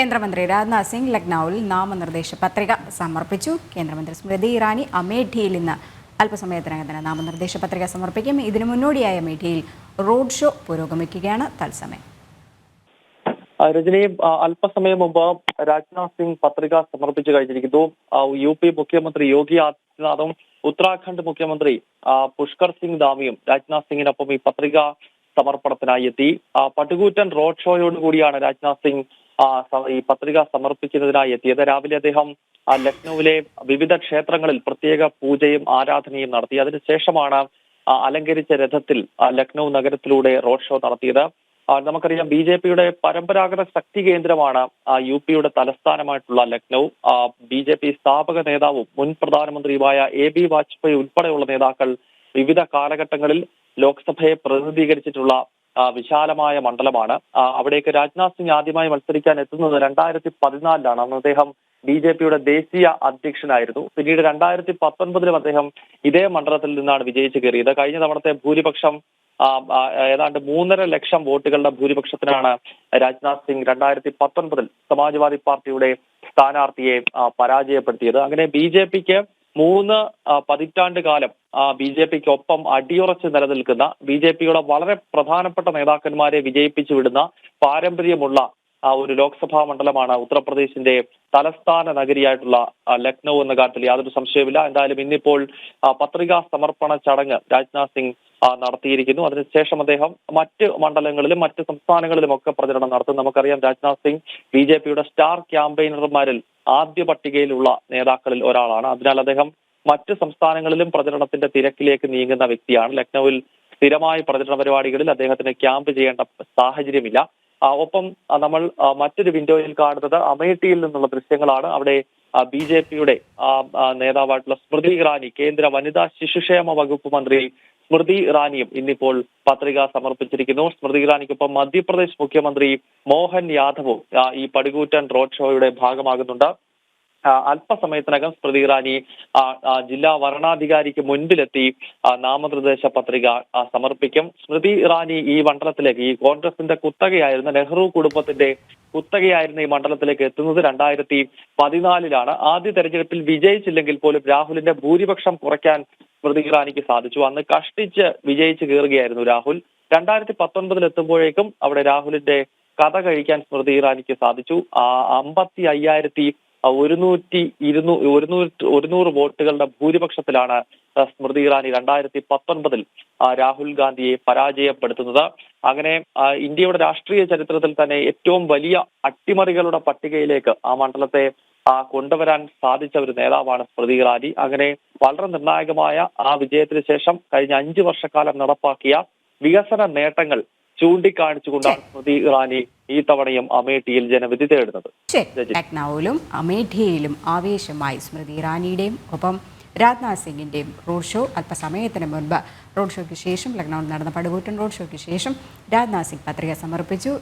കേന്ദ്രമന്ത്രി രാജ്നാഥ് സിംഗ് ലക്നൌവിൽ നാമനിർദ്ദേശ പത്രിക സമർപ്പിച്ചു. കേന്ദ്രമന്ത്രി സ്മൃതി ഇറാനി അമേഠിയിൽ ഇന്ന് അല്പസമയത്തിനകം തന്നെ നാമനിർദ്ദേശ പത്രിക സമർപ്പിക്കും. ഇതിനു മുന്നോടിയായ അമേഠിയിൽ റോഡ് ഷോ പുരോഗമിക്കുകയാണ്. തത്സമയം. രജനിയും രജനി അല്പസമയം മുമ്പ് രാജ്നാഥ് സിംഗ് പത്രിക സമർപ്പിച്ചു കഴിഞ്ഞിരിക്കുന്നു. യു പി മുഖ്യമന്ത്രി യോഗി ആദിത്യനാഥും ഉത്തരാഖണ്ഡ് മുഖ്യമന്ത്രി പുഷ്കർ സിംഗ് ധാമിയും രാജ്നാഥ് സിംഗിനൊപ്പം ഈ പത്രിക സമർപ്പണത്തിനായി എത്തി. പടുകൂറ്റൻ റോഡ് ഷോയോട് കൂടിയാണ് രാജ്നാഥ് സിംഗ് ഈ പത്രിക സമർപ്പിക്കുന്നതിനായി എത്തിയത്. രാവിലെ അദ്ദേഹം ലക്നൌവിലെ വിവിധ ക്ഷേത്രങ്ങളിൽ പ്രത്യേക പൂജയും ആരാധനയും നടത്തി. അതിനുശേഷമാണ് അലങ്കരിച്ച രഥത്തിൽ ലക്നൌ നഗരത്തിലൂടെ റോഡ് ഷോ നടത്തിയത്. നമുക്കറിയാം ബി ജെ പിയുടെ പരമ്പരാഗത ശക്തി കേന്ദ്രമാണ് യു പിയുടെ തലസ്ഥാനമായിട്ടുള്ള ലക്നൌ. ബി ജെ പി സ്ഥാപക നേതാവും മുൻ പ്രധാനമന്ത്രിയുമായ എ ബി വാജ്പേയി ഉൾപ്പെടെയുള്ള നേതാക്കൾ വിവിധ കാലഘട്ടങ്ങളിൽ ലോക്സഭയെ പ്രതിനിധീകരിച്ചിട്ടുള്ള വിശാലമായ മണ്ഡലമാണ്. അവിടേക്ക് രാജ്നാഥ് സിംഗ് ആദ്യമായി മത്സരിക്കാൻ എത്തുന്നത് രണ്ടായിരത്തി പതിനാലിലാണ് അന്ന് അദ്ദേഹം ബി ജെ പിയുടെ ദേശീയ അധ്യക്ഷനായിരുന്നു. പിന്നീട് രണ്ടായിരത്തി പത്തൊൻപതിലും അദ്ദേഹം ഇതേ മണ്ഡലത്തിൽ നിന്നാണ് വിജയിച്ചു കയറിയത്. കഴിഞ്ഞ തവണത്തെ ഭൂരിപക്ഷം ഏതാണ്ട് മൂന്നര ലക്ഷം വോട്ടുകളുടെ ഭൂരിപക്ഷത്തിനാണ് രാജ്നാഥ് സിംഗ് രണ്ടായിരത്തി പത്തൊൻപതിൽ സമാജ്വാദി പാർട്ടിയുടെ സ്ഥാനാർത്ഥിയെ പരാജയപ്പെടുത്തിയത്. അങ്ങനെ ബി ജെ പിക്ക് മൂന്ന് പതിറ്റാണ്ട് കാലം ബി ജെ പിക്ക് ഒപ്പം അടിയുറച്ച് നിലനിൽക്കുന്ന ബി ജെ പിയുടെ വളരെ പ്രധാനപ്പെട്ട നേതാക്കന്മാരെ വിജയിപ്പിച്ചു വിടുന്ന പാരമ്പര്യമുള്ള ഒരു ലോക്സഭാ മണ്ഡലമാണ് ഉത്തർപ്രദേശിന്റെ തലസ്ഥാന നഗരിയായിട്ടുള്ള ആ, ലക്നൗ എന്ന കാര്യത്തിൽ യാതൊരു സംശയവുമില്ല. എന്തായാലും ഇന്നിപ്പോൾ ആ, പത്രികാ സമർപ്പണ ചടങ്ങ് രാജ്നാഥ് സിംഗ് ആ, നടത്തിയിരിക്കുന്നു. അതിനുശേഷം അദ്ദേഹം മറ്റ് മണ്ഡലങ്ങളിലും മറ്റ് സംസ്ഥാനങ്ങളിലും ഒക്കെ പ്രചരണം നടത്തും. നമുക്കറിയാം രാജ്നാഥ് സിംഗ് ബി ജെ പിയുടെ സ്റ്റാർ ക്യാമ്പയിനർമാരിൽ ആദ്യ പട്ടികയിലുള്ള നേതാക്കളിൽ ഒരാളാണ്. അതിനാൽ അദ്ദേഹം മറ്റ് സംസ്ഥാനങ്ങളിലും പ്രചരണത്തിന്റെ തിരക്കിലേക്ക് നീങ്ങുന്ന വ്യക്തിയാണ്. ലക്നൌവിൽ സ്ഥിരമായ പ്രചരണ പരിപാടികളിൽ അദ്ദേഹത്തിന് ക്യാമ്പ് ചെയ്യേണ്ട സാഹചര്യമില്ല. ആ, ഒപ്പം നമ്മൾ മറ്റൊരു വിൻഡോയിൽ കാണുന്നത് അമേഠിയിൽ നിന്നുള്ള ദൃശ്യങ്ങളാണ്. അവിടെ ബി ജെ പിയുടെ നേതാവായിട്ടുള്ള സ്മൃതി ഇറാനി കേന്ദ്ര വനിതാ ശിശുക്ഷേമ വകുപ്പ് മന്ത്രി സ്മൃതി ഇറാനിയും ഇന്നിപ്പോൾ പത്രിക സമർപ്പിച്ചിരിക്കുന്നു. സ്മൃതി ഇറാനിക്കൊപ്പം മധ്യപ്രദേശ് മുഖ്യമന്ത്രി മോഹൻ യാദവും ഈ പടുകൂറ്റൻ റോഡ് ഷോയുടെ ഭാഗമാകുന്നുണ്ട്. അല്പസമയത്തിനകം സ്മൃതി ഇറാനി ജില്ലാ വരണാധികാരിക്ക് മുൻപിലെത്തി നാമനിർദ്ദേശ പത്രിക സമർപ്പിക്കും. സ്മൃതി ഇറാനി ഈ മണ്ഡലത്തിലേക്ക് ഈ കോൺഗ്രസിന്റെ കുത്തകയായിരുന്ന നെഹ്റു കുടുംബത്തിന്റെ കുത്തകയായിരുന്ന ഈ മണ്ഡലത്തിലേക്ക് എത്തുന്നത് രണ്ടായിരത്തി പതിനാലിലാണ്. ആദ്യ തെരഞ്ഞെടുപ്പിൽ വിജയിച്ചില്ലെങ്കിൽ പോലും രാഹുലിന്റെ ഭൂരിപക്ഷം കുറയ്ക്കാൻ സ്മൃതി ഇറാനിക്ക് സാധിച്ചു. അന്ന് കഷ്ടിച്ച് വിജയിച്ച് കയറുകയായിരുന്നു രാഹുൽ. രണ്ടായിരത്തി പത്തൊൻപതിൽ എത്തുമ്പോഴേക്കും അവിടെ രാഹുലിന്റെ കഥ കഴിക്കാൻ സ്മൃതി ഇറാനിക്ക് സാധിച്ചു. അമ്പത്തി അയ്യായിരത്തി ഒരുന്നൂറ്റി ഇരുന്നൂ ഒരുന്നൂറ്റി ഒരുന്നൂറ് വോട്ടുകളുടെ ഭൂരിപക്ഷത്തിലാണ് സ്മൃതി ഇറാനി രണ്ടായിരത്തി പത്തൊൻപതിൽ രാഹുൽ ഗാന്ധിയെ പരാജയപ്പെടുത്തുന്നത്. അങ്ങനെ ഇന്ത്യയുടെ രാഷ്ട്രീയ ചരിത്രത്തിൽ തന്നെ ഏറ്റവും വലിയ അട്ടിമറികളുടെ പട്ടികയിലേക്ക് ആ മണ്ഡലത്തെ കൊണ്ടുവരാൻ സാധിച്ച ഒരു നേതാവാണ് സ്മൃതി ഇറാനി. അങ്ങനെ വളരെ നിർണായകമായ ആ വിജയത്തിന് ശേഷം കഴിഞ്ഞ അഞ്ചു വർഷക്കാലം നടപ്പാക്കിയ വികസന നേട്ടങ്ങൾ ചൂണ്ടിക്കാണിച്ചുകൊണ്ടാണ് സ്മൃതി ഇറാനി ഈ തവണയും അമേഠിയിൽ ജനവിധി തേടുന്നത്. ലക്നൌവിലും അമേഠിയയിലും ആവേശമായി സ്മൃതി ഇറാനിയുടെയും ഒപ്പം രാജ്നാഥ് സിംഗിന്റെയും റോഡ് ഷോ അല്പസമയത്തിന് മുൻപ് റോഡ് ഷോയ്ക്ക് ശേഷം ലക്നൌവിൽ നടന്ന പടുകൂറ്റൻ റോഡ് ഷോയ്ക്ക് ശേഷം രാജ്നാഥ് സിംഗ് പത്രിക സമർപ്പിച്ചു.